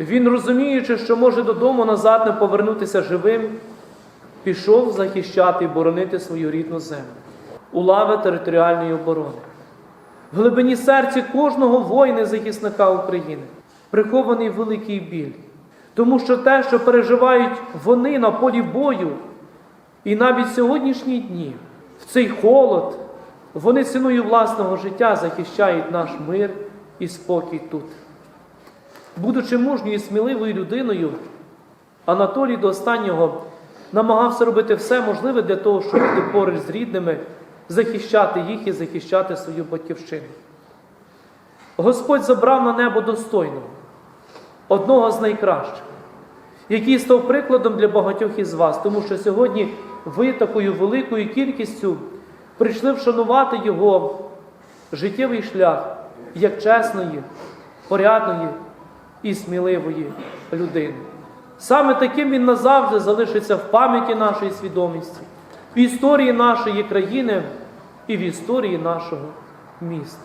Він, розуміючи, що може додому назад не повернутися живим, пішов захищати і боронити свою рідну землю у лави територіальної оборони. В глибині серця кожного воїна захисника України прихований великий біль, тому що те, що переживають вони на полі бою, і навіть сьогоднішні дні, в цей холод, вони ціною власного життя захищають наш мир і спокій тут. Будучи мужньою і сміливою людиною, Анатолій до останнього намагався робити все можливе для того, щоб бути поруч з рідними, захищати їх і захищати свою батьківщину. Господь забрав на небо достойного, одного з найкращих, який став прикладом для багатьох із вас, тому що сьогодні ви такою великою кількістю прийшли вшанувати його життєвий шлях як чесної, порядної і сміливої людини. Саме таким він назавжди залишиться в пам'яті нашої свідомості, в історії нашої країни і в історії нашого міста.